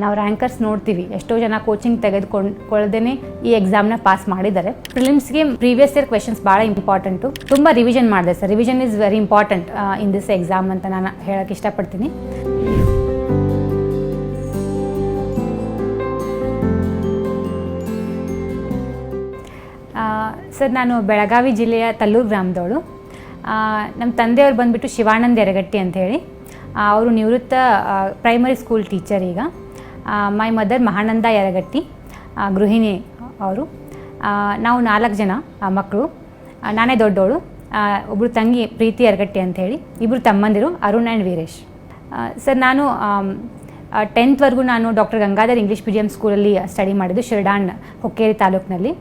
ನಾವು ರ್ಯಾಂಕರ್ಸ್ ನೋಡ್ತೀವಿ. ಎಷ್ಟೋ ಜನ ಕೋಚಿಂಗ್ ತೆಗೆದುಕೊಂಡ್ಕೊಳ್ಳದೇನೆ ಈ ಎಕ್ಸಾಮ್ನ ಪಾಸ್ ಮಾಡಿದ್ದಾರೆ. ಪ್ರಿಲಿಮ್ಸ್ಗೆ ಪ್ರೀವಿಯಸ್ ಇಯರ್ ಕ್ವೆಶನ್ಸ್ ಭಾಳ ಇಂಪಾರ್ಟೆಂಟು ತುಂಬ ರಿವಿಷನ್ ಮಾಡಿದೆ sir revision is very important in this exam ಅಂತ ನಾನು ಹೇಳೋಕ್ಕೆ ಇಷ್ಟಪಡ್ತೀನಿ. ಸರ್ ನಾನು ಬೆಳಗಾವಿ ಜಿಲ್ಲೆಯ ತಲ್ಲೂರು ಗ್ರಾಮದವಳು. ನಮ್ಮ ತಂದೆಯವರು ಬಂದುಬಿಟ್ಟು ಶಿವಾನಂದ್ ಎರಗಟ್ಟಿ ಅಂತ ಹೇಳಿ. ಅವರು ನಿವೃತ್ತ ಪ್ರೈಮರಿ ಸ್ಕೂಲ್ ಟೀಚರ್ ಈಗ. ಮೈ ಮದರ್ ಮಹಾನಂದ ಯರಗಟ್ಟಿ ಗೃಹಿಣಿ ಅವರು. ನಾವು ನಾಲ್ಕು ಜನ ಮಕ್ಕಳು ನಾನೇ ದೊಡ್ಡವಳು ಒಬ್ಬರು ತಂಗಿ ಪ್ರೀತಿ ಯರಗಟ್ಟಿ ಅಂತ ಹೇಳಿ ಇಬ್ಬರು ತಮ್ಮಂದಿರು ಅರುಣ್ ಆ್ಯಂಡ್ ವೀರೇಶ್. ಸರ್, ನಾನು ಟೆಂತ್ವರೆಗೂ ನಾನು ಡಾಕ್ಟರ್ ಗಂಗಾಧರ್ ಇಂಗ್ಲೀಷ್ ಮೀಡಿಯಂ ಸ್ಕೂಲಲ್ಲಿ ಸ್ಟಡಿ ಮಾಡಿದ್ದು ಶಿರ್ಡಾಣ್ ಹೊಕ್ಕೇರಿ ತಾಲೂಕಿನಲ್ಲಿ.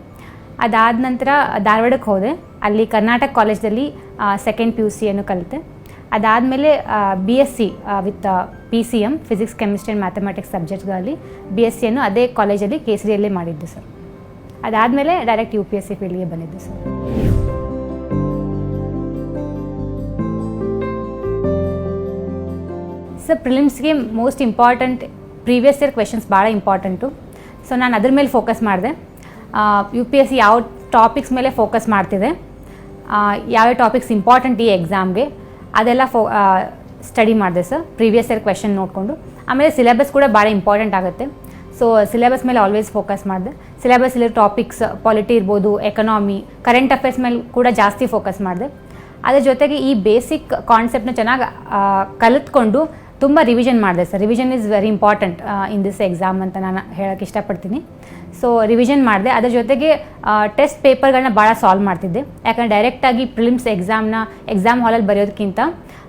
ಅದಾದ ನಂತರ ಧಾರವಾಡಕ್ಕೆ ಹೋದೆ. ಅಲ್ಲಿ ಕರ್ನಾಟಕ ಕಾಲೇಜ್ದಲ್ಲಿ ಸೆಕೆಂಡ್ ಪಿ ಯು ಸಿಯನ್ನು ಕಲಿತೆ. ಅದಾದಮೇಲೆ B S C with P C M physics chemistry and mathematics ಸಬ್ಜೆಕ್ಟ್ಗಳಲ್ಲಿ B S ಸಿಯನ್ನು ಅದೇ ಕಾಲೇಜಲ್ಲಿ ಕೇಸರಿಯಲ್ಲೇ ಮಾಡಿದ್ದು ಸರ್ ಅದಾದಮೇಲೆ direct U P S C ಫೀಲ್ಡ್ಗೆ ಬಂದಿದ್ದು sir sir ಪ್ರಿಲಿಮ್ಸ್ಗೆ most important previous year questions ಭಾಳ ಇಂಪಾರ್ಟೆಂಟು ಸೊ ನಾನು ಅದ್ರ ಮೇಲೆ ಫೋಕಸ್ ಮಾಡಿದೆ. ಯು ಪಿ ಎಸ್ ಸಿ ಯಾವ ಟಾಪಿಕ್ಸ್ ಮೇಲೆ ಫೋಕಸ್ ಮಾಡ್ತಿದೆ? ಯಾವ್ಯಾವ ಟಾಪಿಕ್ಸ್ ಇಂಪಾರ್ಟೆಂಟ್ ಈ ಎಕ್ಸಾಮ್ಗೆ ಅದೆಲ್ಲ ಫೋ ಸ್ಟಡಿ ಮಾಡಿದೆ ಸರ್ ಪ್ರೀವಿಯಸ್ ಇಯರ್ ಕ್ವೆಶನ್ ನೋಡಿಕೊಂಡು. ಆಮೇಲೆ ಸಿಲೆಬಸ್ ಕೂಡ ಭಾಳ ಇಂಪಾರ್ಟೆಂಟ್ ಆಗುತ್ತೆ. ಸೊ ಸಿಲೆಬಸ್ ಮೇಲೆ ಆಲ್ವೇಸ್ ಫೋಕಸ್ ಮಾಡಿದೆ. ಸಿಲೆಬಸ್ ಇರೋ ಟಾಪಿಕ್ಸ್ ಪಾಲಿಟಿ ಇರ್ಬೋದು ಎಕನಾಮಿ ಕರೆಂಟ್ ಅಫೇರ್ಸ್ ಮೇಲೆ ಕೂಡ ಜಾಸ್ತಿ ಫೋಕಸ್ ಮಾಡಿದೆ. ಅದ್ರ ಜೊತೆಗೆ ಈ ಬೇಸಿಕ್ ಕಾನ್ಸೆಪ್ಟ್ನ ಚೆನ್ನಾಗಿ ಕಲಿತ್ಕೊಂಡು ತುಂಬ ರಿವಿಷನ್ ಮಾಡಿದೆ sir. Revision is very important in this exam ಅಂತ ನಾನು ಹೇಳೋಕ್ಕೆ ಇಷ್ಟಪಡ್ತೀನಿ. ಸೊ ರಿವಿಷನ್ ಮಾಡಿದೆ. ಅದರ ಜೊತೆಗೆ ಟೆಸ್ಟ್ ಪೇಪರ್ಗಳನ್ನ ಭಾಳ ಸಾಲ್ವ್ ಮಾಡ್ತಿದ್ದೆ. ಯಾಕಂದರೆ ಡೈರೆಕ್ಟಾಗಿ ಪ್ರಿಲಿಮ್ಸ್ ಎಕ್ಸಾಮ್ನ ಎಕ್ಸಾಮ್ ಹಾಲಲ್ಲಿ ಬರೆಯೋದಕ್ಕಿಂತ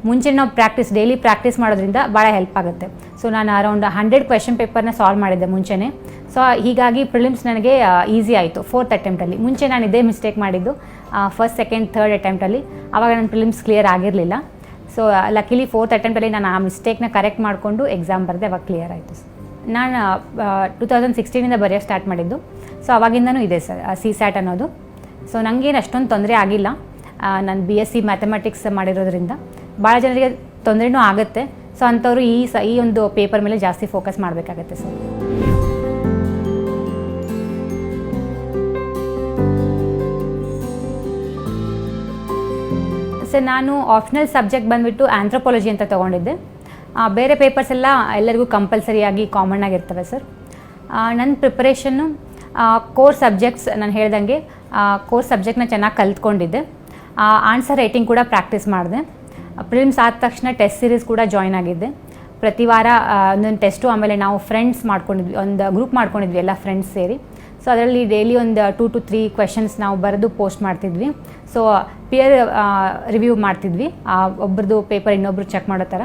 ಮುಂಚೆ ನಾವು ಪ್ರಾಕ್ಟೀಸ್ ಡೈಲಿ ಪ್ರಾಕ್ಟೀಸ್ ಮಾಡೋದ್ರಿಂದ ಭಾಳ ಹೆಲ್ಪ್ ಆಗುತ್ತೆ. ಸೊ ನಾನು ಅರೌಂಡ್ ಹಂಡ್ರೆಡ್ ಕ್ವೆಶನ್ ಪೇಪರ್ನ ಸಾಲ್ವ್ ಮಾಡಿದ್ದೆ ಮುಂಚೆನೇ. ಸೊ ಹೀಗಾಗಿ ಪ್ರಿಲಿಮ್ಸ್ ನನಗೆ ಈಸಿ ಆಯಿತು. ಫೋರ್ತ್ ಅಟೆಂಪ್ಟಲ್ಲಿ ಮುಂಚೆ ನಾನು ಇದೇ ಮಿಸ್ಟೇಕ್ ಮಾಡಿದ್ದು ಫಸ್ಟ್ ಸೆಕೆಂಡ್ ಥರ್ಡ್ ಅಟೆಂಪ್ಟಲ್ಲಿ ಆವಾಗ ನನ್ನ ಪ್ರಿಲಿಮ್ಸ್ ಕ್ಲಿಯರ್ ಆಗಿರಲಿಲ್ಲ. ಸೊ ಲಕ್ಕಿಲಿ ಫೋರ್ತ್ ಅಟೆಂಪ್ಟಲ್ಲಿ ನಾನು ಆ ಮಿಸ್ಟೇಕ್ನ ಕರೆಕ್ಟ್ ಮಾಡಿಕೊಂಡು ಎಕ್ಸಾಮ್ ಬರೆದೆ, ಅವಾಗ ಕ್ಲಿಯರ್ ಆಯಿತು ಸರ್ ನಾನು ಟೂ ತೌಸಂಡ್ ಸಿಕ್ಸ್ಟೀನಿಂದ ಬರೆಯೋಕ್ಕೆ ಸ್ಟಾರ್ಟ್ ಮಾಡಿದ್ದು. ಸೊ ಅವಾಗಿಂದನೂ ಇದೆ ಸರ್ ಸಿ ಸ್ಯಾಟ್ ಅನ್ನೋದು. ಸೊ ನನಗೇನು ಅಷ್ಟೊಂದು ತೊಂದರೆ ಆಗಿಲ್ಲ. ನಾನು ಬಿ ಎಸ್ ಸಿ ಮ್ಯಾಥಮೆಟಿಕ್ಸ್ ಮಾಡಿರೋದ್ರಿಂದ. ಭಾಳ ಜನರಿಗೆ ತೊಂದರೆನೂ ಆಗುತ್ತೆ. ಸೊ ಅಂಥವ್ರು ಈ ಸ, ಈ ಒಂದು ಪೇಪರ್ ಮೇಲೆ ಜಾಸ್ತಿ ಫೋಕಸ್ ಮಾಡಬೇಕಾಗತ್ತೆ ಸರ್ ಸರ್ ನಾನು ಆಪ್ಷನಲ್ ಸಬ್ಜೆಕ್ಟ್ ಬಂದುಬಿಟ್ಟು ಆ್ಯಂಥ್ರೋಪಾಲಜಿ ಅಂತ ತೊಗೊಂಡಿದ್ದೆ. ಬೇರೆ ಪೇಪರ್ಸ್ ಎಲ್ಲ ಎಲ್ಲರಿಗೂ ಕಂಪಲ್ಸರಿಯಾಗಿ ಕಾಮನ್ ಆಗಿರ್ತವೆ ಸರ್ ನನ್ನ ಪ್ರಿಪರೇಷನ್ನು ಕೋರ್ ಸಬ್ಜೆಕ್ಟ್ಸ್ ನಾನು ಹೇಳ್ದಂಗೆ ಕೋರ್ ಸಬ್ಜೆಕ್ಟ್ನ ಚೆನ್ನಾಗಿ ಕಲ್ತ್ಕೊಂಡಿದ್ದೆ. ಆನ್ಸರ್ ರೈಟಿಂಗ್ ಕೂಡ ಪ್ರಾಕ್ಟೀಸ್ ಮಾಡಿದೆ. ಪ್ರಿಲಿಮ್ಸ್ ಆದ ತಕ್ಷಣ ಟೆಸ್ಟ್ ಸೀರೀಸ್ ಕೂಡ ಜಾಯ್ನ್ ಆಗಿದ್ದೆ. ಪ್ರತಿ ವಾರ ಒಂದೊಂದು ಟೆಸ್ಟು ಆಮೇಲೆ ನಾವು ಫ್ರೆಂಡ್ಸ್ ಮಾಡ್ಕೊಂಡಿದ್ವಿ, ಒಂದು ಗ್ರೂಪ್ ಮಾಡ್ಕೊಂಡಿದ್ವಿ ಎಲ್ಲ ಫ್ರೆಂಡ್ಸ್ ಸೇರಿ. ಸೊ ಅದರಲ್ಲಿ ಡೈಲಿ ಒಂದು ಟೂ ಟು ತ್ರೀ ಕ್ವೆಶನ್ಸ್ ನಾವು ಬರೆದು ಪೋಸ್ಟ್ ಮಾಡ್ತಿದ್ವಿ. ಸೊ ಪಿಯರ್ ರಿವ್ಯೂ ಮಾಡ್ತಿದ್ವಿ. ಆ, ಒಬ್ರದ್ದು ಪೇಪರ್ ಇನ್ನೊಬ್ರು ಚೆಕ್ ಮಾಡೋ ಥರ.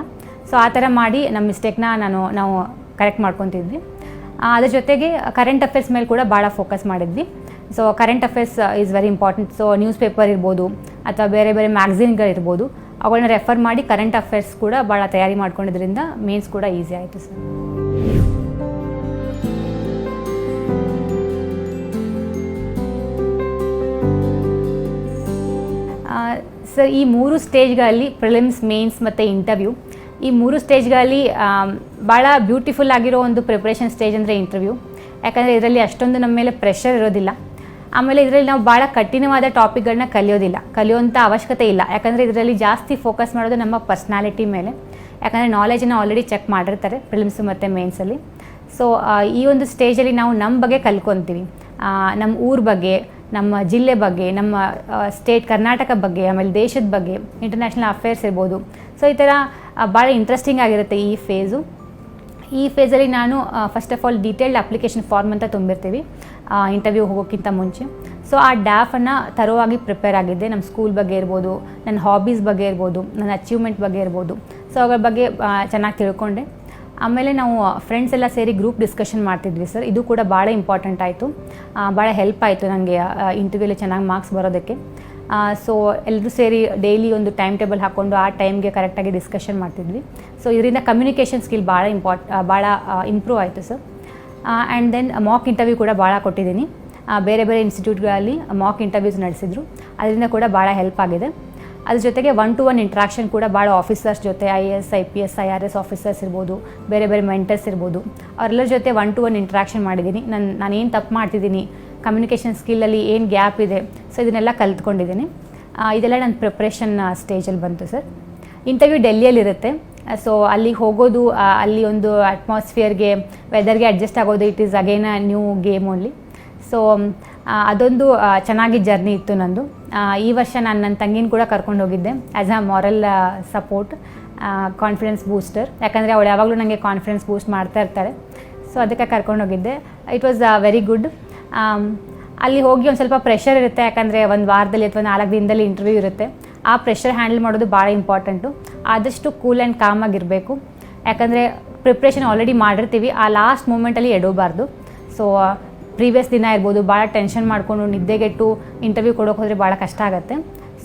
ಸೊ ಆ ಥರ ಮಾಡಿ ನಮ್ಮ ಮಿಸ್ಟೇಕ್ನ ನಾನು ನಾವು ಕರೆಕ್ಟ್ ಮಾಡ್ಕೊತಿದ್ವಿ. ಅದ್ರ ಜೊತೆಗೆ ಕರೆಂಟ್ ಅಫೇರ್ಸ್ ಮೇಲೆ ಕೂಡ ಭಾಳ ಫೋಕಸ್ ಮಾಡಿದ್ವಿ. So current affairs is very important so newspaper ಇರ್ಬೋದು ಅಥವಾ ಬೇರೆ ಬೇರೆ ಮ್ಯಾಗ್ಝಿನ್ಗಳಿರ್ಬೋದು ಅವುಗಳನ್ನ ರೆಫರ್ ಮಾಡಿ ಕರೆಂಟ್ ಅಫೇರ್ಸ್ ಕೂಡ ಭಾಳ ತಯಾರಿ ಮಾಡ್ಕೊಂಡಿದ್ರಿಂದ ಮೇನ್ಸ್ ಕೂಡ ಈಸಿ ಆಯಿತು ಸರ್. ಸರ್, ಈ ಮೂರು ಸ್ಟೇಜ್ಗಳಲ್ಲಿ ಪ್ರಿಲಿಮ್ಸ್ ಮೇನ್ಸ್ ಮತ್ತು ಇಂಟರ್ವ್ಯೂ ಈ ಮೂರು ಸ್ಟೇಜ್ಗಳಲ್ಲಿ ಭಾಳ ಬ್ಯೂಟಿಫುಲ್ ಆಗಿರೋ ಒಂದು ಪ್ರಿಪ್ರೇಷನ್ ಸ್ಟೇಜ್ ಅಂದರೆ ಇಂಟರ್ವ್ಯೂ ಯಾಕಂದರೆ ಇದರಲ್ಲಿ ಅಷ್ಟೊಂದು ನಮ್ಮ ಮೇಲೆ ಪ್ರೆಷರ್ ಇರೋದಿಲ್ಲ. ಆಮೇಲೆ ಇದರಲ್ಲಿ ನಾವು ಭಾಳ ಕಠಿಣವಾದ ಟಾಪಿಕ್ಗಳನ್ನ ಕಲಿಯೋದಿಲ್ಲ. ಕಲಿಯೋಂಥ ಅವಶ್ಯಕತೆ ಇಲ್ಲ. ಯಾಕಂದರೆ ಇದರಲ್ಲಿ ಜಾಸ್ತಿ ಫೋಕಸ್ ಮಾಡೋದು ನಮ್ಮ ಪರ್ಸ್ನಾಲಿಟಿ ಮೇಲೆ. ಯಾಕಂದರೆ ನಾಲೆಜನ್ನು ಆಲ್ರೆಡಿ ಚೆಕ್ ಮಾಡಿರ್ತಾರೆ ಪ್ರಿಲಿಮ್ಸು ಮತ್ತು ಮೇನ್ಸಲ್ಲಿ ಸೊ ಈ ಒಂದು ಸ್ಟೇಜಲ್ಲಿ ನಾವು ನಮ್ಮ ಬಗ್ಗೆ ಕಲ್ಕೊತೀವಿ ನಮ್ಮ ಊರ ಬಗ್ಗೆ ನಮ್ಮ ಜಿಲ್ಲೆ ಬಗ್ಗೆ, ನಮ್ಮ ಸ್ಟೇಟ್ ಕರ್ನಾಟಕ ಬಗ್ಗೆ, ಆಮೇಲೆ ದೇಶದ ಬಗ್ಗೆ ಇಂಟರ್ನ್ಯಾಷನಲ್ ಅಫೇರ್ಸ್ ಇರ್ಬೋದು. ಸೊ ಈ ಥರ ಭಾಳ ಇಂಟ್ರೆಸ್ಟಿಂಗ್ ಆಗಿರುತ್ತೆ ಈ ಫೇಸು ಈ ಫೇಸಲ್ಲಿ ನಾನು first of all detailed application form ಅಂತ ತುಂಬಿರ್ತೀವಿ. ಇಂಟರ್ವ್ಯೂ ಹೋಗೋಕ್ಕಿಂತ ಮುಂಚೆ. ಸೊ ಆ ಡ್ಯಾಫನ್ನು ತರೋವಾಗಿ ಪ್ರಿಪೇರ್ ಆಗಿದ್ದೆ. ನಮ್ಮ ಸ್ಕೂಲ್ ಬಗ್ಗೆ ಇರ್ಬೋದು ನನ್ನ ಹಾಬೀಸ್ ಬಗ್ಗೆ ಇರ್ಬೋದು, ನನ್ನ ಅಚೀವ್ಮೆಂಟ್ ಬಗ್ಗೆ ಇರ್ಬೋದು. ಸೊ ಅದ್ರ ಬಗ್ಗೆ ಚೆನ್ನಾಗಿ ತಿಳ್ಕೊಂಡೆ. ಆಮೇಲೆ ನಾವು ಫ್ರೆಂಡ್ಸ್ ಎಲ್ಲ ಸೇರಿ ಗ್ರೂಪ್ ಡಿಸ್ಕಷನ್ ಮಾಡ್ತಿದ್ವಿ ಸರ್ ಇದು ಕೂಡ ಭಾಳ ಇಂಪಾರ್ಟೆಂಟ್ ಆಯಿತು. ಭಾಳ ಹೆಲ್ಪ್ ಆಯಿತು ನನಗೆ ಇಂಟರ್ವ್ಯೂಲಿ ಚೆನ್ನಾಗಿ ಮಾರ್ಕ್ಸ್ ಬರೋದಕ್ಕೆ. ಸೊ ಎಲ್ಲರೂ ಸೇರಿ ಡೈಲಿ ಒಂದು ಟೈಮ್ ಟೇಬಲ್ ಹಾಕ್ಕೊಂಡು ಆ ಟೈಮ್ಗೆ ಕರೆಕ್ಟಾಗಿ ಡಿಸ್ಕಷನ್ ಮಾಡ್ತಿದ್ವಿ. ಸೊ ಇದರಿಂದ ಕಮ್ಯುನಿಕೇಷನ್ ಸ್ಕಿಲ್ ಭಾಳ ಇಂಪಾರ್ಟ್ ಭಾಳ ಇಂಪ್ರೂವ್ ಆಯಿತು sir and then mock interview ಕೂಡ ಭಾಳ ಕೊಟ್ಟಿದ್ದೀನಿ. ಬೇರೆ ಬೇರೆ ಇನ್ಸ್ಟಿಟ್ಯೂಟ್ಗಳಲ್ಲಿ ಮಾಕ್ ಇಂಟರ್ವ್ಯೂಸ್ ನಡೆಸಿದ್ರು. ಅದರಿಂದ ಕೂಡ ಭಾಳ ಹೆಲ್ಪ್ ಆಗಿದೆ. ಅದ್ರ ಜೊತೆಗೆ ಒನ್ ಟು ಒನ್ ಇಂಟ್ರಾಕ್ಷನ್ ಕೂಡ ಭಾಳ ಆಫೀಸರ್ಸ್ ಜೊತೆ I A S I P S I R S officers ಇರ್ಬೋದು, ಬೇರೆ ಬೇರೆ ಮೆಂಟರ್ಸ್ ಇರ್ಬೋದು. ಅವರೆಲ್ಲರ ಜೊತೆ ಒನ್ ಟು ಒನ್ ಇಂಟ್ರಾಕ್ಷನ್ ಮಾಡಿದ್ದೀನಿ. ನಾನು ನಾನೇನು ತಪ್ಪು ಮಾಡ್ತಿದ್ದೀನಿ? ಕಮ್ಯುನಿಕೇಷನ್ ಸ್ಕಿಲ್ಲಲ್ಲಿ ಏನು ಗ್ಯಾಪ್ ಇದೆ? ಸೊ ಇದನ್ನೆಲ್ಲ ಕಲ್ತ್ಕೊಂಡಿದ್ದೀನಿ. ಇದೆಲ್ಲ ನನ್ನ ಪ್ರಿಪ್ರೇಷನ್ ಸ್ಟೇಜಲ್ಲಿ ಬಂತು ಸರ್. ಇಂಟರ್ವ್ಯೂ ಡೆಲ್ಲಿಯಲ್ಲಿರುತ್ತೆ ಸೊ ಅಲ್ಲಿಗೆ ಹೋಗೋದು ಅಲ್ಲಿ ಒಂದು ಅಟ್ಮಾಸ್ಫಿಯರ್ಗೆ ವೆದರ್ಗೆ ಅಡ್ಜಸ್ಟ್ ಆಗೋದು it is again a new game only so ಅದೊಂದು ಚೆನ್ನಾಗಿ ಜರ್ನಿ ಇತ್ತು ನಂದು. ಈ ವರ್ಷ ನಾನು ನನ್ನ ತಂಗಿನ ಕೂಡ ಕರ್ಕೊಂಡು ಹೋಗಿದ್ದೆ as a moral support confidence booster ಯಾಕಂದರೆ ಅವಳು ಯಾವಾಗಲೂ ನನಗೆ ಕಾನ್ಫಿಡೆನ್ಸ್ ಬೂಸ್ಟ್ ಮಾಡ್ತಾ ಇರ್ತಾಳೆ. ಸೊ ಅದಕ್ಕೆ ಕರ್ಕೊಂಡು ಹೋಗಿದ್ದೆ. ಇಟ್ ವಾಸ್ ವೆರಿ ಗುಡ್ ಅಲ್ಲಿ ಹೋಗಿ ಒಂದು ಸ್ವಲ್ಪ ಪ್ರೆಷರ್ ಇರುತ್ತೆ. ಯಾಕಂದರೆ ಒಂದು ವಾರದಲ್ಲಿ ಅಥವಾ ನಾಲ್ಕು ದಿನದಲ್ಲಿ ಇಂಟರ್ವ್ಯೂ ಇರುತ್ತೆ. ಆ ಪ್ರೆಷರ್ ಹ್ಯಾಂಡಲ್ ಮಾಡೋದು ಭಾಳ ಇಂಪಾರ್ಟೆಂಟು ಆದಷ್ಟು ಕೂಲ್ ಆ್ಯಂಡ್ ಕಾಮ್ ಆಗಿರಬೇಕು ಯಾಕಂದರೆ ಪ್ರಿಪ್ರೇಷನ್ ಆಲ್ರೆಡಿ ಮಾಡಿರ್ತೀವಿ. ಆ ಲಾಸ್ಟ್ ಮೂಮೆಂಟಲ್ಲಿ ಎಡೋಬಾರ್ದು. ಸೊ ಪ್ರೀವಿಯಸ್ ದಿನ ಇರ್ಬೋದು, ಭಾಳ ಟೆನ್ಷನ್ ಮಾಡಿಕೊಂಡು ನಿದ್ದೆಗೆಟ್ಟು ಇಂಟರ್ವ್ಯೂ ಕೊಡೋಕೆ ಹೋದರೆ ಭಾಳ ಕಷ್ಟ ಆಗುತ್ತೆ.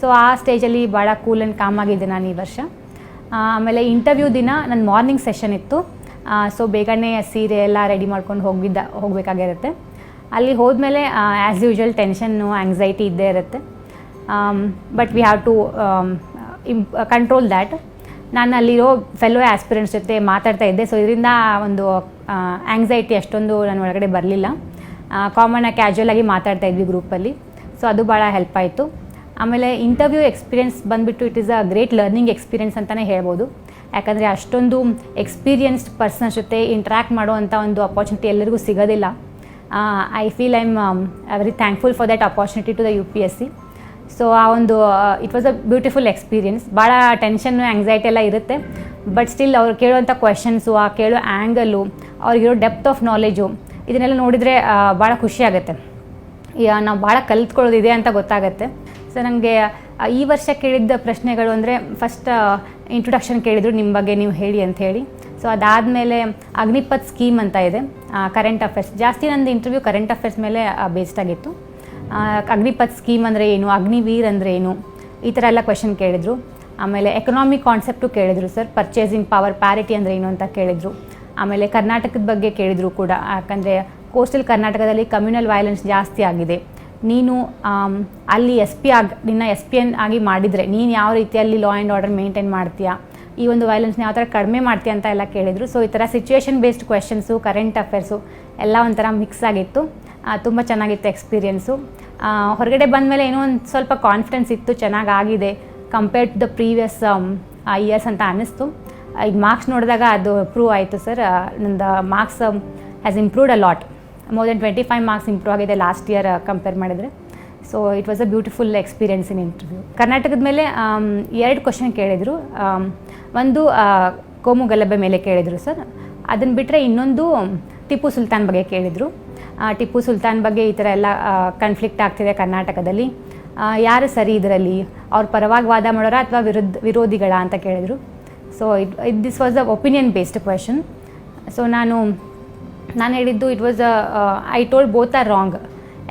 ಸೊ ಆ ಸ್ಟೇಜಲ್ಲಿ ಭಾಳ ಕೂಲ್ ಆ್ಯಂಡ್ ಕಾಮ್ ಆಗಿದ್ದೆ ನಾನು ಈ ವರ್ಷ. ಆಮೇಲೆ ಇಂಟರ್ವ್ಯೂ ದಿನ ನನ್ನ ಮಾರ್ನಿಂಗ್ ಸೆಷನ್ ಇತ್ತು. ಸೊ ಬೇಗನೆ ಸೀರೆ ಎಲ್ಲ ರೆಡಿ ಮಾಡ್ಕೊಂಡು ಹೋಗಿದ್ದ ಹೋಗಬೇಕಾಗಿರುತ್ತೆ. ಅಲ್ಲಿ ಹೋದ್ಮೇಲೆ ಆ್ಯಸ್ ಯೂಶ್ವಲ್ ಟೆನ್ಷನ್ನು ಆ್ಯಂಗ್ಸೈಟಿ ಇದ್ದೇ ಇರುತ್ತೆ. But we have to ಇಂ control that ನಾನು ಅಲ್ಲಿರೋ ಫೆಲೋ ಆ್ಯಸ್ಪಿರೆಂಟ್ಸ್ ಜೊತೆ ಮಾತಾಡ್ತಾ ಇದ್ದೆ. ಸೊ ಇದರಿಂದ ಒಂದು ಆ್ಯಂಗ್ಸೈಟಿ ಅಷ್ಟೊಂದು ನನ್ನ ಒಳಗಡೆ ಬರಲಿಲ್ಲ. ಕಾಮನ್ ಆಗಿ ಕ್ಯಾಶುವಲ್ ಆಗಿ ಮಾತಾಡ್ತಾ ಇದ್ವಿ ಗ್ರೂಪಲ್ಲಿ ಸೊ ಅದು ಭಾಳ ಹೆಲ್ಪ್ ಆಯಿತು. ಆಮೇಲೆ ಇಂಟರ್ವ್ಯೂ ಎಕ್ಸ್ಪೀರಿಯೆನ್ಸ್ ಬಂದುಬಿಟ್ಟು it is a great learning experience ಅಂತಲೇ ಹೇಳ್ಬೋದು. ಯಾಕಂದರೆ ಅಷ್ಟೊಂದು ಎಕ್ಸ್ಪೀರಿಯನ್ಸ್ಡ್ ಪರ್ಸನ್ ಜೊತೆ ಇಂಟ್ರ್ಯಾಕ್ಟ್ ಮಾಡುವಂಥ ಒಂದು ಅಪಾರ್ಚುನಿಟಿ ಎಲ್ಲರಿಗೂ ಸಿಗೋದಿಲ್ಲ. I feel I am very thankful for that opportunity to the U P S C so ಆ ಒಂದು it was a beautiful experience ಭಾಳ ಟೆನ್ಷನ್ನು ಆ್ಯಂಗ್ಸೈಟಿ ಎಲ್ಲ ಇರುತ್ತೆ. ಬಟ್ ಸ್ಟಿಲ್ ಅವ್ರು ಕೇಳುವಂಥ ಕ್ವೆಶನ್ಸು ಆ, ಕೇಳೋ ಆ್ಯಂಗಲು ಅವ್ರಿಗಿರೋ ಡೆಪ್ತ್ ಆಫ್ ನಾಲೆಜು ಇದನ್ನೆಲ್ಲ ನೋಡಿದರೆ ಭಾಳ ಖುಷಿ ಆಗುತ್ತೆ. ಯಾ ನಾವು ಭಾಳ ಕಲ್ತ್ಕೊಳ್ಳೋದಿದೆ ಅಂತ ಗೊತ್ತಾಗುತ್ತೆ. ಸೊ ನನಗೆ ಈ ವರ್ಷ ಕೇಳಿದ್ದ ಪ್ರಶ್ನೆಗಳು ಅಂದರೆ ಫಸ್ಟ್ ಇಂಟ್ರೊಡಕ್ಷನ್ ಕೇಳಿದರು ನಿಮ್ಮ ಬಗ್ಗೆ ನೀವು ಹೇಳಿ ಅಂತ ಹೇಳಿ. ಸೊ ಅದಾದಮೇಲೆ ಅಗ್ನಿಪಥ್ ಸ್ಕೀಮ್ ಅಂತ ಇದೆ ಕರೆಂಟ್ ಅಫೇರ್ಸ್ ಜಾಸ್ತಿ ನಂದು ಇಂಟರ್ವ್ಯೂ ಕರೆಂಟ್ ಅಫೇರ್ಸ್ ಮೇಲೆ ಬೇಸ್ಡ್ ಆಗಿತ್ತು. ಅಗ್ನಿಪಥ್ ಸ್ಕೀಮ್ ಅಂದರೆ ಏನು, ಅಗ್ನಿವೀರ್ ಅಂದರೆ ಏನು, ಈ ಥರ ಎಲ್ಲ ಕ್ವೆಶನ್ ಕೇಳಿದರು. ಆಮೇಲೆ ಎಕನಾಮಿಕ್ ಕಾನ್ಸೆಪ್ಟು ಕೇಳಿದರು ಸರ್ ಪರ್ಚೇಸಿಂಗ್ ಪವರ್ ಪ್ಯಾರಿಟಿ ಅಂದರೆ ಏನು ಅಂತ ಕೇಳಿದರು. ಆಮೇಲೆ ಕರ್ನಾಟಕದ ಬಗ್ಗೆ ಕೇಳಿದರು ಕೂಡ, ಯಾಕಂದರೆ ಕೋಸ್ಟಲ್ ಕರ್ನಾಟಕದಲ್ಲಿ ಕಮ್ಯುನಲ್ ವೈಲೆನ್ಸ್ ಜಾಸ್ತಿ ಆಗಿದೆ. ನೀನು ಅಲ್ಲಿ ಎಸ್ ಪಿ ಆಗಿ, ನಿನ್ನ ಎಸ್ ಪಿ ಎನ್ ಆಗಿ ಮಾಡಿದರೆ ನೀನು ಯಾವ ರೀತಿಯಲ್ಲಿ ಲಾ ಆ್ಯಂಡ್ ಆರ್ಡರ್ ಮೇಂಟೈನ್ ಮಾಡ್ತೀಯಾ? ಈ ಒಂದು ವೈಲೆನ್ಸ್ನ ಯಾವ ಥರ ಕಡಿಮೆ ಮಾಡ್ತೀಯ ಅಂತ ಎಲ್ಲ ಕೇಳಿದರು. ಸೊ ಈ ಥರ situation based questions current affairs ಎಲ್ಲ ಒಂಥರ ಮಿಕ್ಸ್ ಆಗಿತ್ತು. ತುಂಬ ಚೆನ್ನಾಗಿತ್ತು ಎಕ್ಸ್ಪೀರಿಯೆನ್ಸು ಹೊರಗಡೆ ಬಂದಮೇಲೆ ಏನೋ ಒಂದು ಸ್ವಲ್ಪ ಕಾನ್ಫಿಡೆನ್ಸ್ ಇತ್ತು ಚೆನ್ನಾಗಾಗಿದೆ compared to the previous years ಅಂತ ಅನ್ನಿಸ್ತು. ಈಗ ಮಾರ್ಕ್ಸ್ ನೋಡಿದಾಗ ಅದು ಪ್ರೂವ್ ಆಯಿತು ಸರ್ ನಂದು marks has improved a lot more than twenty five marks improve ಆಗಿದೆ ಲಾಸ್ಟ್ ಇಯರ್ ಕಂಪೇರ್ ಮಾಡಿದರೆ. So it was a beautiful experience in interview ಕರ್ನಾಟಕದ ಮೇಲೆ ಎರಡು ಕ್ವಶನ್ ಕೇಳಿದರು. ಒಂದು ಆ, ಕೋಮು ಗಲಭೆ ಮೇಲೆ ಕೇಳಿದರು ಸರ್ ಅದನ್ನು ಬಿಟ್ಟರೆ ಇನ್ನೊಂದು ಟಿಪ್ಪು ಸುಲ್ತಾನ್ ಬಗ್ಗೆ ಕೇಳಿದರು. ಟಿಪ್ಪು ಸುಲ್ತಾನ್ ಬಗ್ಗೆ ಈ ಥರ ಎಲ್ಲ ಕನ್ಫ್ಲಿಕ್ಟ್ ಆಗ್ತಿದೆ ಕರ್ನಾಟಕದಲ್ಲಿ. ಯಾರು ಸರಿ ಇದರಲ್ಲಿ? ಅವ್ರ ಪರವಾಗಿ ವಾದ ಮಾಡೋರಾ ಅಥವಾ ವಿರುದ್ಧ ವಿರೋಧಿಗಳ ಅಂತ ಕೇಳಿದರು. So it this was a opinion based question so ನಾನು ನಾನು ಹೇಳಿದ್ದು it was I told both are wrong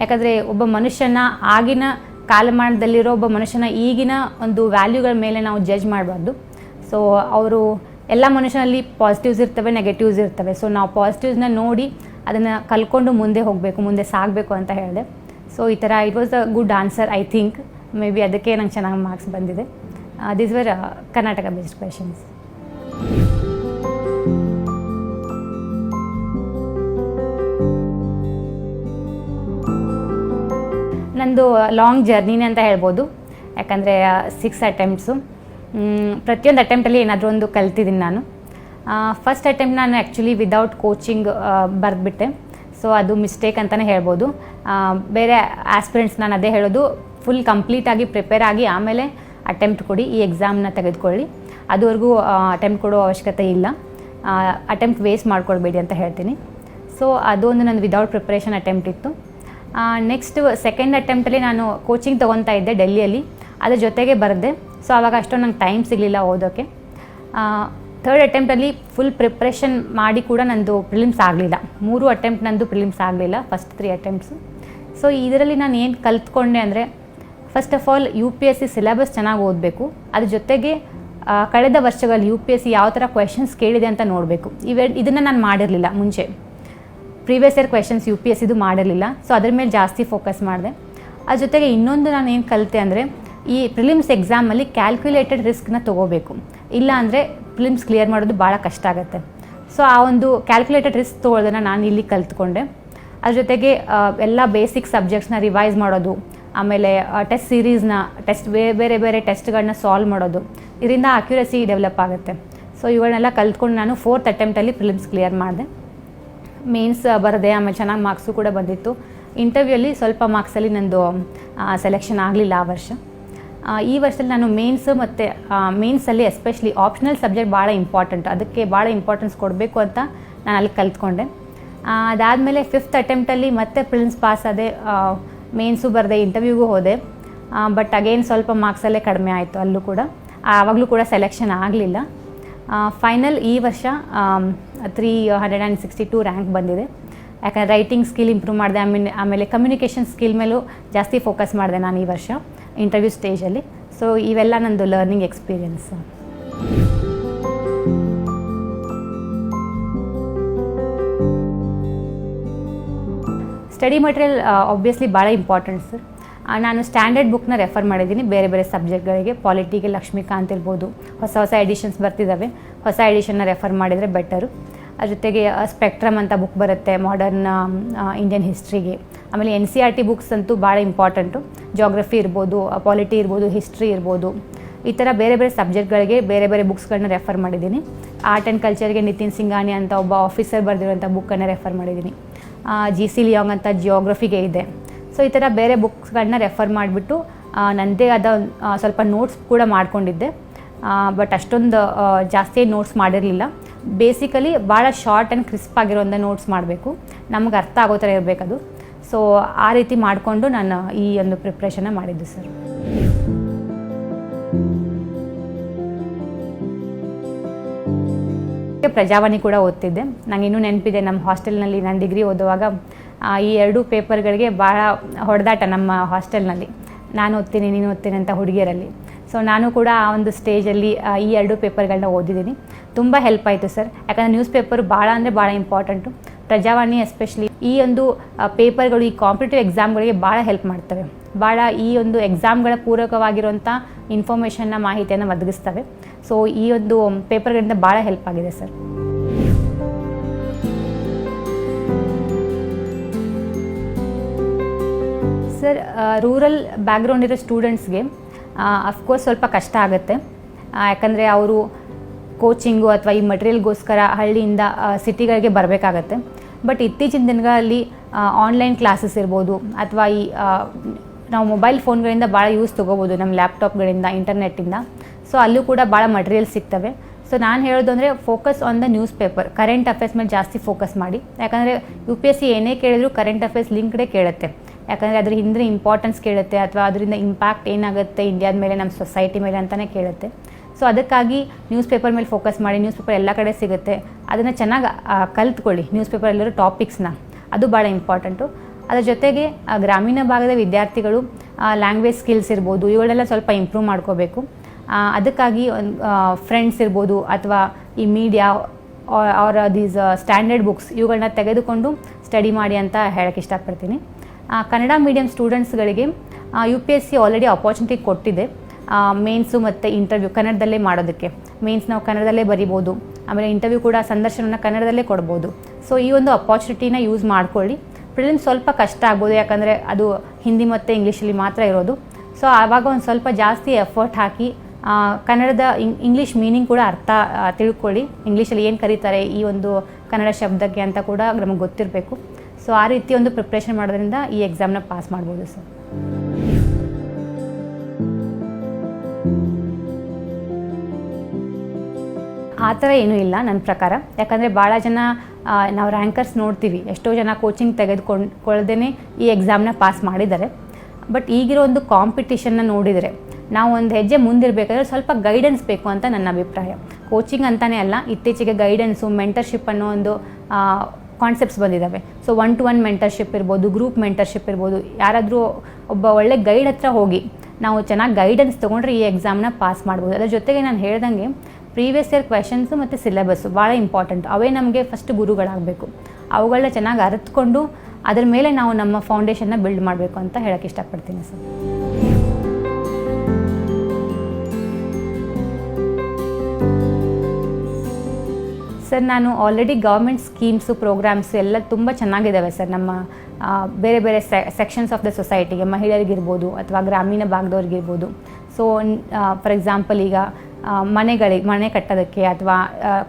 ಯಾಕಂದರೆ, ಒಬ್ಬ ಮನುಷ್ಯನ ಆಗಿನ ಕಾಲಮಾನದಲ್ಲಿರೋ ಒಬ್ಬ ಮನುಷ್ಯನ ಈಗಿನ ಒಂದು ವ್ಯಾಲ್ಯೂಗಳ ಮೇಲೆ ನಾವು ಜಡ್ಜ್ ಮಾಡಬಾರ್ದು. ಸೊ ಅವರು ಎಲ್ಲ ಮನುಷ್ಯನಲ್ಲಿ ಪಾಸಿಟಿವ್ಸ್ ಇರ್ತವೆ ನೆಗೆಟಿವ್ಸ್ ಇರ್ತವೆ. ಸೊ ನಾವು ಪಾಸಿಟಿವ್ಸ್ನ ನೋಡಿ ಅದನ್ನು ಕಲ್ಕೊಂಡು ಮುಂದೆ ಹೋಗಬೇಕು, ಮುಂದೆ ಸಾಗಬೇಕು ಅಂತ ಹೇಳಿದೆ. ಸೊ ಈ ಥರ it was a good answer I think maybe ಅದಕ್ಕೆ ನಂಗೆ ಚೆನ್ನಾಗಿ ಮಾರ್ಕ್ಸ್ ಬಂದಿದೆ. This were Karnataka based questions ನಂದು ಲಾಂಗ್ ಜರ್ನಿನೇ ಅಂತ ಹೇಳ್ಬೋದು. ಯಾಕಂದರೆ ಸಿಕ್ಸ್ ಅಟೆಂಪ್ಟ್ಸು ಪ್ರತಿಯೊಂದು ಅಟೆಂಪ್ಟಲ್ಲಿ ಏನಾದರೂ ಒಂದು ಕಲ್ತಿದ್ದೀನಿ ನಾನು. ಫಸ್ಟ್ ಅಟೆಂಪ್ಟ್ ನಾನು ಆ್ಯಕ್ಚುಲಿ ವಿದೌಟ್ ಕೋಚಿಂಗ್ ಬರೆದ್ಬಿಟ್ಟೆ. ಸೊ ಅದು ಮಿಸ್ಟೇಕ್ ಅಂತಲೇ ಹೇಳ್ಬೋದು. ಬೇರೆ ಆಸ್ಪಿರೆಂಟ್ಸ್ ನಾನು ಅದೇ ಹೇಳೋದು ಫುಲ್ ಕಂಪ್ಲೀಟಾಗಿ ಪ್ರಿಪೇರ್ ಆಗಿ ಆಮೇಲೆ ಅಟೆಂಪ್ಟ್ ಕೊಡಿ, ಈ ಎಕ್ಸಾಮ್ನ ತೆಗೆದುಕೊಳ್ಳಿ. ಅದುವರೆಗೂ ಅಟೆಂಪ್ಟ್ ಕೊಡೋ ಅವಶ್ಯಕತೆ ಇಲ್ಲ. ಅಟೆಂಪ್ಟ್ ವೇಸ್ಟ್ ಮಾಡ್ಕೊಳ್ಬೇಡಿ ಅಂತ ಹೇಳ್ತೀನಿ. ಸೊ ಅದೊಂದು ನನ್ನ ವಿದೌಟ್ ಪ್ರಿಪ್ರೇಷನ್ ಅಟೆಂಪ್ಟ್ ಇತ್ತು. ನೆಕ್ಸ್ಟ್ ಸೆಕೆಂಡ್ ಅಟೆಂಪ್ಟಲ್ಲಿ ನಾನು ಕೋಚಿಂಗ್ ತೊಗೊತಾ ಇದ್ದೆ ಡೆಲ್ಲಿಯಲ್ಲಿ. ಅದ್ರ ಜೊತೆಗೆ ಬರೆದೆ. ಸೊ ಆವಾಗ ಅಷ್ಟೊಂದು ನಂಗೆ ಟೈಮ್ ಸಿಗಲಿಲ್ಲ ಓದೋಕ್ಕೆ ಥರ್ಡ್ ಅಟೆಂಪ್ಟಲ್ಲಿ ಫುಲ್ ಪ್ರಿಪ್ರೇಷನ್ ಮಾಡಿ ಕೂಡ ನಂದು ಪ್ರಿಲಿಮ್ಸ್ ಆಗಲಿಲ್ಲ. ಮೂರು ಅಟೆಂಪ್ಟ್ ನಂದು ಪ್ರಿಲಿಮ್ಸ್ ಆಗಲಿಲ್ಲ ಫಸ್ಟ್ ತ್ರೀ ಅಟೆಂಪ್ಟ್ಸು ಸೊ ಇದರಲ್ಲಿ ನಾನು ಏನು ಕಲ್ತ್ಕೊಂಡೆ ಅಂದರೆ first of all U P S C syllabus ಚೆನ್ನಾಗಿ ಓದಬೇಕು. ಅದ್ರ ಜೊತೆಗೆ ಕಳೆದ ವರ್ಷಗಳಲ್ಲಿ ಯು ಪಿ ಎಸ್ ಸಿ ಯಾವ ಥರ ಕ್ವೆಶನ್ಸ್ ಕೇಳಿದೆ ಅಂತ ನೋಡಬೇಕು. ಇವೆ, ಇದನ್ನು ನಾನು ಮಾಡಿರಲಿಲ್ಲ ಮುಂಚೆ. Previous year questions U P S ಇದು ಮಾಡಿರಲಿಲ್ಲ. ಸೊ ಅದ್ರ ಮೇಲೆ ಜಾಸ್ತಿ ಫೋಕಸ್ ಮಾಡಿದೆ. ಅದ್ರ ಜೊತೆಗೆ ಇನ್ನೊಂದು ನಾನು ಏನು ಕಲಿತೆ ಅಂದರೆ, ಈ ಪ್ರಿಲಿಮ್ಸ್ ಎಕ್ಸಾಮಲ್ಲಿ ಕ್ಯಾಲ್ಕ್ಯುಲೇಟೆಡ್ ರಿಸ್ಕ್ನ ತೊಗೋಬೇಕು. ಇಲ್ಲ ಅಂದರೆ ಪ್ರಿಲಿಮ್ಸ್ ಕ್ಲಿಯರ್ ಮಾಡೋದು ಭಾಳ ಕಷ್ಟ ಆಗುತ್ತೆ. ಸೊ ಆ ಒಂದು ಕ್ಯಾಲ್ಕುಲೇಟೆಡ್ ರಿಸ್ಕ್ ತೊಗೊಳ್ಳೋದನ್ನು ನಾನು ಇಲ್ಲಿ ಕಲ್ತ್ಕೊಂಡೆ. ಅದ್ರ ಜೊತೆಗೆ ಎಲ್ಲ ಬೇಸಿಕ್ ಸಬ್ಜೆಕ್ಟ್ಸ್ನ ರಿವೈಸ್ ಮಾಡೋದು ಆಮೇಲೆ ಟೆಸ್ಟ್ ಸೀರೀಸ್ನ ಟೆಸ್ಟ್ ಬೇರೆ ಬೇರೆ ಟೆಸ್ಟ್ಗಳನ್ನ ಸಾಲ್ವ್ ಮಾಡೋದು. ಇದರಿಂದ ಅಕ್ಯುರಸಿ ಡೆವಲಪ್ ಆಗುತ್ತೆ. ಸೊ ಇವುಗಳನ್ನೆಲ್ಲ ಕಲ್ತ್ಕೊಂಡು ನಾನು ಫೋರ್ತ್ ಅಟೆಂಪ್ಟಲ್ಲಿ ಪ್ರಿಲಿಮ್ಸ್ ಕ್ಲಿಯರ್ ಮಾಡಿದೆ. ಮೇನ್ಸ್ ಬರದೆ, ಆಮೇಲೆ ಚೆನ್ನಾಗಿ ಮಾರ್ಕ್ಸು ಕೂಡ ಬಂದಿತ್ತು. ಇಂಟರ್ವ್ಯೂಲಿ ಸ್ವಲ್ಪ ಮಾರ್ಕ್ಸಲ್ಲಿ ನನ್ನದು ಸೆಲೆಕ್ಷನ್ ಆಗಲಿಲ್ಲ ಆ ವರ್ಷ. ಈ ವರ್ಷದಲ್ಲಿ ನಾನು ಮೇನ್ಸ್ ಮತ್ತು ಮೇನ್ಸಲ್ಲಿ ಎಸ್ಪೆಷಲಿ ಆಪ್ಷನಲ್ ಸಬ್ಜೆಕ್ಟ್ ಭಾಳ ಇಂಪಾರ್ಟೆಂಟ್ ಅದಕ್ಕೆ ಭಾಳ ಇಂಪಾರ್ಟೆನ್ಸ್ ಕೊಡಬೇಕು ಅಂತ ನಾನು ಅಲ್ಲಿ ಕಲ್ತ್ಕೊಂಡೆ. ಅದಾದಮೇಲೆ ಫಿಫ್ತ್ ಅಟೆಂಪ್ಟಲ್ಲಿ ಮತ್ತೆ ಪ್ರಿಲಿಮ್ಸ್ ಪಾಸ್ ಆದೆ ಮೇನ್ಸು ಬರದೆ ಇಂಟರ್ವ್ಯೂಗೂ ಹೋದೆ. ಬಟ್ ಅಗೇನ್ ಸ್ವಲ್ಪ ಮಾರ್ಕ್ಸಲ್ಲೇ ಕಡಿಮೆ ಆಯಿತು ಅಲ್ಲೂ ಕೂಡ. ಆವಾಗಲೂ ಕೂಡ ಸೆಲೆಕ್ಷನ್ ಆಗಲಿಲ್ಲ. ಫೈನಲ್ ಈ ವರ್ಷ three hundred and sixty two rank ಬಂದಿದೆ. ಯಾಕಂದರೆ ರೈಟಿಂಗ್ ಸ್ಕಿಲ್ ಇಂಪ್ರೂವ್ ಮಾಡಿದೆ, ಆಮೇಲೆ ಆಮೇಲೆ ಕಮ್ಯುನಿಕೇಷನ್ ಸ್ಕಿಲ್ ಮೇಲೂ ಜಾಸ್ತಿ ಫೋಕಸ್ ಮಾಡಿದೆ ನಾನು ಈ ವರ್ಷ ಇಂಟರ್ವ್ಯೂ ಸ್ಟೇಜಲ್ಲಿ ಸೊ ಇವೆಲ್ಲ ನನ್ನದು learning experience study material obviously ಭಾಳ ಇಂಪಾರ್ಟೆಂಟ್ ಸರ್ ನಾನು ಸ್ಟ್ಯಾಂಡರ್ಡ್ ಬುಕ್ನ ರೆಫರ್ ಮಾಡಿದ್ದೀನಿ. ಬೇರೆ ಬೇರೆ ಸಬ್ಜೆಕ್ಟ್ಗಳಿಗೆ ಪಾಲಿಟಿಗೆ ಲಕ್ಷ್ಮೀಕಾಂತ್ ಇರ್ಬೋದು. ಹೊಸ ಹೊಸ ಎಡಿಷನ್ಸ್ ಬರ್ತಿದ್ದಾವೆ ಹೊಸ ಎಡಿಷನ್ನ ರೆಫರ್ ಮಾಡಿದರೆ ಬೆಟರು ಅದ್ರ ಜೊತೆಗೆ ಸ್ಪೆಕ್ಟ್ರಮ್ ಅಂತ ಬುಕ್ ಬರುತ್ತೆ. ಮಾಡರ್ನ್ ಇಂಡಿಯನ್ ಹಿಸ್ಟ್ರಿಗೆ ಆಮೇಲೆ N C R T books ಅಂತೂ ಭಾಳ ಇಂಪಾರ್ಟೆಂಟು ಜೋಗ್ರಫಿ ಇರ್ಬೋದು ಪಾಲಿಟಿ ಇರ್ಬೋದು ಹಿಸ್ಟ್ರಿ ಇರ್ಬೋದು. ಈ ಥರ ಬೇರೆ ಬೇರೆ ಸಬ್ಜೆಕ್ಟ್ಗಳಿಗೆ ಬೇರೆ ಬೇರೆ ಬುಕ್ಸ್ಗಳನ್ನ ರೆಫರ್ ಮಾಡಿದ್ದೀನಿ. ಆರ್ಟ್ ಆ್ಯಂಡ್ ಕಲ್ಚರ್ಗೆ ನಿತಿನ್ ಸಿಂಗಾನಿ ಅಂತ ಒಬ್ಬ ಆಫೀಸರ್ ಬರೆದಿರೋಂಥ ಬುಕ್ಕನ್ನು ರೆಫರ್ ಮಾಡಿದ್ದೀನಿ. ಜಿ ಸಿ ಲಿಯಾಂಗ್ ಅಂತ ಜಿಯೋಗ್ರಫಿಗೆ ಇದೆ. ಸೊ ಈ ಥರ ಬೇರೆ ಬುಕ್ಸ್ಗಳನ್ನ ರೆಫರ್ ಮಾಡಿಬಿಟ್ಟು ನನ್ನದೇ ಆದ ಸ್ವಲ್ಪ ನೋಟ್ಸ್ ಕೂಡ ಮಾಡ್ಕೊಂಡಿದ್ದೆ. ಬಟ್ ಅಷ್ಟೊಂದು ಜಾಸ್ತಿ ನೋಟ್ಸ್ ಮಾಡಿರಲಿಲ್ಲ. ಬೇಸಿಕಲಿ ಭಾಳ ಶಾರ್ಟ್ ಆ್ಯಂಡ್ ಕ್ರಿಸ್ಪ್ ಆಗಿರೋಂಥ ನೋಟ್ಸ್ ಮಾಡಬೇಕು. ನಮ್ಗೆ ಅರ್ಥ ಆಗೋ ಥರ ಇರಬೇಕದು. ಸೊ ಆ ರೀತಿ ಮಾಡಿಕೊಂಡು ನಾನು ಈ ಒಂದು ಪ್ರಿಪ್ರೇಷನ್ನ ಮಾಡಿದ್ದು ಸರ್ ಪ್ರಜಾವಾಣಿ ಕೂಡ ಓದ್ತಿದ್ದೆ. ನಂಗೆ ಇನ್ನೂ ನೆನಪಿದೆ, ನಮ್ಮ ಹಾಸ್ಟೆಲ್ನಲ್ಲಿ ನಾನು ಡಿಗ್ರಿ ಓದುವಾಗ ಈ ಎರಡೂ ಪೇಪರ್ಗಳಿಗೆ ಭಾಳ ಹೊಡೆದಾಟ ನಮ್ಮ ಹಾಸ್ಟೆಲ್ನಲ್ಲಿ. ನಾನು ಓದ್ತೀನಿ, ನೀನು ಓದ್ತೀನಿ ಅಂತ ಹುಡುಗಿಯರಲ್ಲಿ. ಸೊ ನಾನು ಕೂಡ ಆ ಒಂದು ಸ್ಟೇಜಲ್ಲಿ ಈ ಎರಡು ಪೇಪರ್ಗಳನ್ನ ಓದಿದ್ದೀನಿ. ತುಂಬ ಹೆಲ್ಪ್ ಆಯಿತು ಸರ್. ಯಾಕಂದರೆ ನ್ಯೂಸ್ ಪೇಪರ್ ಭಾಳ ಅಂದರೆ ಭಾಳ ಇಂಪಾರ್ಟೆಂಟು. ಪ್ರಜಾವಾಣಿ ಎಸ್ಪೆಷಲಿ ಈ ಒಂದು ಪೇಪರ್ಗಳು ಈ ಕಾಂಪಿಟೇಟಿವ್ ಎಕ್ಸಾಮ್ಗಳಿಗೆ ಭಾಳ ಹೆಲ್ಪ್ ಮಾಡ್ತವೆ. ಭಾಳ ಈ ಒಂದು ಎಕ್ಸಾಮ್ಗಳ ಪೂರಕವಾಗಿರುವಂಥ ಇನ್ಫಾರ್ಮೇಷನ್ನ ಮಾಹಿತಿಯನ್ನು ಒದಗಿಸ್ತವೆ. ಸೊ ಈ ಒಂದು ಪೇಪರ್ಗಳಿಂದ ಭಾಳ ಹೆಲ್ಪ್ ಆಗಿದೆ ಸರ್ ಸರ್ ರೂರಲ್ ಬ್ಯಾಕ್ಗ್ರೌಂಡ್ ಇರೋ ಸ್ಟೂಡೆಂಟ್ಸ್ಗೆ ಅಫ್ಕೋರ್ಸ್ ಸ್ವಲ್ಪ ಕಷ್ಟ ಆಗುತ್ತೆ. ಯಾಕಂದರೆ ಅವರು ಕೋಚಿಂಗು ಅಥವಾ ಈ ಮಟೀರಿಯಲ್ಗೋಸ್ಕರ ಹಳ್ಳಿಯಿಂದ ಸಿಟಿಗಳಿಗೆ ಬರಬೇಕಾಗತ್ತೆ. ಬಟ್ ಇತ್ತೀಚಿನ ದಿನಗಳಲ್ಲಿ ಆನ್ಲೈನ್ ಕ್ಲಾಸಸ್ ಇರ್ಬೋದು, ಅಥವಾ ಈ ನಾವು ಮೊಬೈಲ್ ಫೋನ್ಗಳಿಂದ ಭಾಳ ಯೂಸ್ ತೊಗೋಬೋದು, ನಮ್ಮ ಲ್ಯಾಪ್ಟಾಪ್ಗಳಿಂದ ಇಂಟರ್ನೆಟ್ಟಿಂದ ಸೊ ಅಲ್ಲೂ ಕೂಡ ಭಾಳ ಮಟೀರಿಯಲ್ ಸಿಗ್ತವೆ. ಸೊ ನಾನು ಹೇಳೋದು ಅಂದರೆ focus on the newspaper current affairs ಮೇಲೆ ಜಾಸ್ತಿ ಫೋಕಸ್ ಮಾಡಿ. ಯಾಕಂದರೆ ಯು ಪಿ ಎಸ್ ಸಿ ಏನೇ ಕೇಳಿದ್ರು ಕರೆಂಟ್ ಅಫೇರ್ಸ್ ಲಿಂಕ್ಡೇ ಕೇಳುತ್ತೆ. ಯಾಕಂದರೆ ಅದ್ರ ಹಿಂದಿನ ಇಂಪಾರ್ಟೆನ್ಸ್ ಕೇಳುತ್ತೆ ಅಥವಾ ಅದರಿಂದ ಇಂಪ್ಯಾಕ್ಟ್ ಏನಾಗುತ್ತೆ ಇಂಡಿಯಾದ ಮೇಲೆ, ನಮ್ಮ ಸೊಸೈಟಿ ಮೇಲೆ ಅಂತಲೇ ಕೇಳುತ್ತೆ. ಸೊ ಅದಕ್ಕಾಗಿ ನ್ಯೂಸ್ ಪೇಪರ್ ಮೇಲೆ ಫೋಕಸ್ ಮಾಡಿ ನ್ಯೂಸ್ ಪೇಪರ್ ಎಲ್ಲ ಕಡೆ ಸಿಗುತ್ತೆ. ಅದನ್ನು ಚೆನ್ನಾಗಿ ಕಲ್ತ್ಕೊಳ್ಳಿ ನ್ಯೂಸ್ ಪೇಪರಲ್ಲಿರೋ ಟಾಪಿಕ್ಸ್ನ ಅದು ಭಾಳ ಇಂಪಾರ್ಟೆಂಟು ಅದರ ಜೊತೆಗೆ ಗ್ರಾಮೀಣ ಭಾಗದ ವಿದ್ಯಾರ್ಥಿಗಳು ಲ್ಯಾಂಗ್ವೇಜ್ ಸ್ಕಿಲ್ಸ್ ಇರ್ಬೋದು, ಇವುಗಳೆಲ್ಲ ಸ್ವಲ್ಪ ಇಂಪ್ರೂವ್ ಮಾಡ್ಕೋಬೇಕು. ಅದಕ್ಕಾಗಿ ಒಂದು ಫ್ರೆಂಡ್ಸ್ ಇರ್ಬೋದು, ಅಥವಾ ಈ ಮೀಡಿಯಾ ಅವರ ದೀಸ್ ಸ್ಟ್ಯಾಂಡರ್ಡ್ ಬುಕ್ಸ್ ಇವುಗಳನ್ನ ತೆಗೆದುಕೊಂಡು ಸ್ಟಡಿ ಮಾಡಿ ಅಂತ ಹೇಳಕ್ಕೆ ಇಷ್ಟಪಡ್ತೀನಿ. Kannada medium ಸ್ಟೂಡೆಂಟ್ಸ್ಗಳಿಗೆ U P S C already opportunity ಕೊಟ್ಟಿದೆ. ಮೇನ್ಸು ಮತ್ತು ಇಂಟರ್ವ್ಯೂ ಕನ್ನಡದಲ್ಲೇ ಮಾಡೋದಕ್ಕೆ. ಮೇನ್ಸ್ ನಾವು ಕನ್ನಡದಲ್ಲೇ ಬರಿಬೋದು. ಆಮೇಲೆ ಇಂಟರ್ವ್ಯೂ ಕೂಡ ಸಂದರ್ಶನವನ್ನು ಕನ್ನಡದಲ್ಲೇ ಕೊಡ್ಬೋದು. ಸೊ ಈ ಒಂದು ಅಪಾರ್ಚುನಿಟಿನ ಯೂಸ್ ಮಾಡ್ಕೊಳ್ಳಿ. ಪ್ರಿಲಿಮ್ ಸ್ವಲ್ಪ ಕಷ್ಟ ಆಗ್ಬೋದು, ಯಾಕಂದರೆ ಅದು ಹಿಂದಿ ಮತ್ತು ಇಂಗ್ಲೀಷಲ್ಲಿ ಮಾತ್ರ ಇರೋದು. ಸೊ ಆವಾಗ ಒಂದು ಸ್ವಲ್ಪ ಜಾಸ್ತಿ ಎಫರ್ಟ್ ಹಾಕಿ ಕನ್ನಡದ ಇಂಗ್ ಇಂಗ್ಲೀಷ್ ಮೀನಿಂಗ್ ಕೂಡ ಅರ್ಥ ತಿಳ್ಕೊಳ್ಳಿ. ಇಂಗ್ಲೀಷಲ್ಲಿ ಏನು ಕರೀತಾರೆ, ಈ ಒಂದು ಕನ್ನಡ ಶಬ್ದಕ್ಕೆ ಅಂತ ಕೂಡ ನಮಗೆ ಗೊತ್ತಿರಬೇಕು. ಸೊ ಆ ರೀತಿ ಒಂದು ಪ್ರಿಪ್ರೇಷನ್ ಮಾಡೋದ್ರಿಂದ ಈ ಎಕ್ಸಾಮ್ನ ಪಾಸ್ ಮಾಡ್ಬೋದು ಸರ್ ಆ ಥರ ಏನೂ ಇಲ್ಲ ನನ್ನ ಪ್ರಕಾರ. ಯಾಕಂದರೆ ಭಾಳ ಜನ ನಾವು ರ್ಯಾಂಕರ್ಸ್ ನೋಡ್ತೀವಿ. ಎಷ್ಟೋ ಜನ ಕೋಚಿಂಗ್ ತೆಗೆದುಕೊಂಡ್ಕೊಳ್ದೇ ಈ ಎಕ್ಸಾಮ್ನ ಪಾಸ್ ಮಾಡಿದ್ದಾರೆ. ಬಟ್ ಈಗಿರೋ ಒಂದು ಕಾಂಪಿಟೇಷನ್ನ ನೋಡಿದರೆ ನಾವು ಒಂದು ಹೆಜ್ಜೆ ಮುಂದಿರಬೇಕಾದ್ರೆ ಸ್ವಲ್ಪ ಗೈಡೆನ್ಸ್ ಬೇಕು ಅಂತ ನನ್ನ ಅಭಿಪ್ರಾಯ. ಕೋಚಿಂಗ್ ಅಂತಲೇ ಅಲ್ಲ, ಇತ್ತೀಚೆಗೆ ಗೈಡೆನ್ಸು ಮೆಂಟರ್ಶಿಪ್ ಅನ್ನೋ ಒಂದು ಕಾನ್ಸೆಪ್ಟ್ಸ್ ಬಂದಿದ್ದಾವೆ so one to one mentorship ಇರ್ಬೋದು ಗ್ರೂಪ್ ಮೆಂಟರ್ಶಿಪ್ ಇರ್ಬೋದು, ಯಾರಾದರೂ ಒಬ್ಬ ಒಳ್ಳೆ ಗೈಡ್ ಹತ್ರ ಹೋಗಿ ನಾವು ಚೆನ್ನಾಗಿ ಗೈಡೆನ್ಸ್ ತೊಗೊಂಡ್ರೆ ಈ ಎಕ್ಸಾಮ್ನ ಪಾಸ್ ಮಾಡ್ಬೋದು. ಅದ್ರ ಜೊತೆಗೆ ನಾನು ಹೇಳ್ದಂಗೆ ಪ್ರೀವಿಯಸ್ ಇಯರ್ ಕ್ವೆಶನ್ಸು ಮತ್ತು ಸಿಲೆಬಸ್ಸು ಭಾಳ ಇಂಪಾರ್ಟೆಂಟ್ ಅವೇ ನಮಗೆ ಫಸ್ಟ್ ಗುರುಗಳಾಗಬೇಕು. ಅವುಗಳನ್ನ ಚೆನ್ನಾಗಿ ಅರಿತುಕೊಂಡು ಅದರ ಮೇಲೆ ನಾವು ನಮ್ಮ ಫೌಂಡೇಶನ್ನ ಬಿಲ್ಡ್ ಮಾಡಬೇಕು ಅಂತ ಹೇಳೋಕ್ಕೆ ಇಷ್ಟಪಡ್ತೀನಿ ಸರ್. ಸರ್, ನಾನು ಆಲ್ರೆಡಿ ಗೌರ್ಮೆಂಟ್ ಸ್ಕೀಮ್ಸು ಪ್ರೋಗ್ರಾಮ್ಸ್ ಎಲ್ಲ ತುಂಬ ಚೆನ್ನಾಗಿದ್ದಾವೆ ಸರ್. ನಮ್ಮ ಬೇರೆ ಬೇರೆ ಸೆಕ್ಷನ್ಸ್ ಆಫ್ ದ ಸೊಸೈಟಿಗೆ ಮಹಿಳೆಯರಿಗಿರ್ಬೋದು ಅಥವಾ ಗ್ರಾಮೀಣ ಭಾಗದವ್ರಿಗಿರ್ಬೋದು. ಸೊ ಫಾರ್ ಎಕ್ಸಾಂಪಲ್ ಈಗ ಮನೆಗಳಿಗೆ, ಮನೆ ಕಟ್ಟೋದಕ್ಕೆ ಅಥವಾ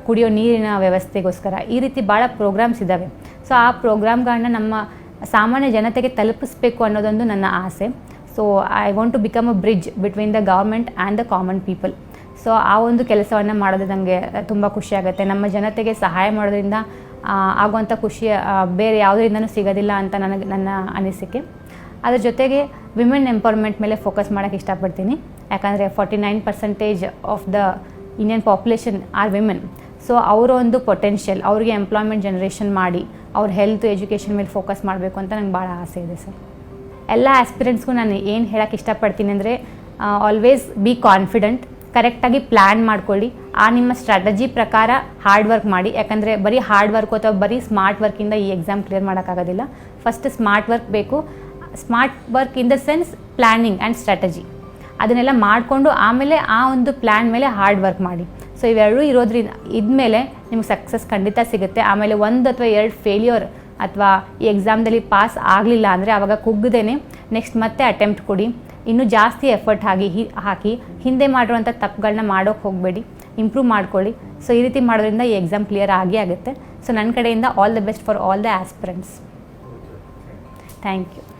ಕುಡಿಯೋ ನೀರಿನ ವ್ಯವಸ್ಥೆಗೋಸ್ಕರ ಈ ರೀತಿ ಭಾಳ ಪ್ರೋಗ್ರಾಮ್ಸ್ ಇದ್ದಾವೆ. ಸೊ, ಆ ಪ್ರೋಗ್ರಾಮ್ಗಳನ್ನ ನಮ್ಮ ಸಾಮಾನ್ಯ ಜನತೆಗೆ ತಲುಪಿಸ್ಬೇಕು ಅನ್ನೋದೊಂದು ನನ್ನ ಆಸೆ. So I want to become a bridge between the government and the common people so, ಆ ಒಂದು ಕೆಲಸವನ್ನು ಮಾಡೋದು ನನಗೆ ತುಂಬ ಖುಷಿಯಾಗುತ್ತೆ ನಮ್ಮ ಜನತೆಗೆ ಸಹಾಯ ಮಾಡೋದ್ರಿಂದ ಆಗುವಂಥ ಖುಷಿ ಬೇರೆ ಯಾವುದರಿಂದನೂ ಸಿಗೋದಿಲ್ಲ ಅಂತ ನನಗೆ, ನನ್ನ ಅನಿಸಿಕೆ. ಅದರ ಜೊತೆಗೆ ವಿಮೆನ್ ಎಂಪವರ್ಮೆಂಟ್ ಮೇಲೆ ಫೋಕಸ್ ಮಾಡೋಕ್ಕೆ ಇಷ್ಟಪಡ್ತೀನಿ. ಯಾಕಂದರೆ forty nine percentage of the Indian population are women so ಅವರ ಒಂದು ಪೊಟೆನ್ಷಿಯಲ್ ಅವ್ರಿಗೆ ಎಂಪ್ಲಾಯ್ಮೆಂಟ್ ಜನ್ರೇಷನ್ ಮಾಡಿ, ಅವ್ರ ಹೆಲ್ತ್ ಎಜುಕೇಷನ್ ಮೇಲೆ ಫೋಕಸ್ ಮಾಡಬೇಕು ಅಂತ ನಂಗೆ ಭಾಳ ಆಸೆ ಇದೆ ಸರ್ ಎಲ್ಲ ಆಸ್ಪಿರೆಂಟ್ಸ್ಗೂ ನಾನು ಏನು ಹೇಳೋಕ್ಕೆ ಇಷ್ಟಪಡ್ತೀನಿ ಅಂದರೆ ಆಲ್ವೇಸ್ ಬಿ ಕಾನ್ಫಿಡೆಂಟ್ ಕರೆಕ್ಟಾಗಿ ಪ್ಲ್ಯಾನ್ ಮಾಡ್ಕೊಳ್ಳಿ, ಆ ನಿಮ್ಮ ಸ್ಟ್ರಾಟಜಿ ಪ್ರಕಾರ ಹಾರ್ಡ್ ವರ್ಕ್ ಮಾಡಿ. ಯಾಕಂದರೆ ಬರೀ ಹಾರ್ಡ್ ವರ್ಕ್ ಅಥವಾ ಬರೀ ಸ್ಮಾರ್ಟ್ ವರ್ಕಿಂದ ಈ ಎಕ್ಸಾಮ್ ಕ್ಲಿಯರ್ ಮಾಡೋಕ್ಕಾಗೋದಿಲ್ಲ ಫಸ್ಟ್ ಸ್ಮಾರ್ಟ್ ವರ್ಕ್ ಬೇಕು. Smart work in the sense planning and strategy ಅದನ್ನೆಲ್ಲ ಮಾಡಿಕೊಂಡು ಆಮೇಲೆ ಆ ಒಂದು ಪ್ಲ್ಯಾನ್ ಮೇಲೆ ಹಾರ್ಡ್ ವರ್ಕ್ ಮಾಡಿ. ಸೊ ಇವೆರಡೂ ಇರೋದ್ರಿಂದ ಇದ್ಮೇಲೆ ನಿಮ್ಗೆ ಸಕ್ಸಸ್ ಖಂಡಿತ ಸಿಗುತ್ತೆ. ಆಮೇಲೆ ಒಂದು ಅಥವಾ ಎರಡು ಫೇಲ್ಯೂರ್ ಅಥವಾ ಈ ಎಕ್ಸಾಮ್ದಲ್ಲಿ ಪಾಸ್ ಆಗಲಿಲ್ಲ ಅಂದರೆ ಆವಾಗ ಕುಗ್ಗದೇನೆ ನೆಕ್ಸ್ಟ್ ಮತ್ತೆ ಅಟೆಂಪ್ಟ್ ಕೊಡಿ. ಇನ್ನೂ ಜಾಸ್ತಿ ಎಫರ್ಟ್ ಹಾಕಿ, ಹಿ, ಹಾಕಿ ಹಿಂದೆ ಮಾಡಿರುವಂಥ ತಪ್ಪುಗಳನ್ನ ಮಾಡೋಕ್ಕೆ ಹೋಗಬೇಡಿ. ಇಂಪ್ರೂವ್ ಮಾಡ್ಕೊಳ್ಳಿ. ಸೊ ಈ ರೀತಿ ಮಾಡೋದ್ರಿಂದ ಈ ಎಕ್ಸಾಮ್ ಕ್ಲಿಯರ್ ಆಗೇ ಆಗುತ್ತೆ. ಸೊ ನನ್ನ ಕಡೆಯಿಂದ all the best for all the aspirants thank you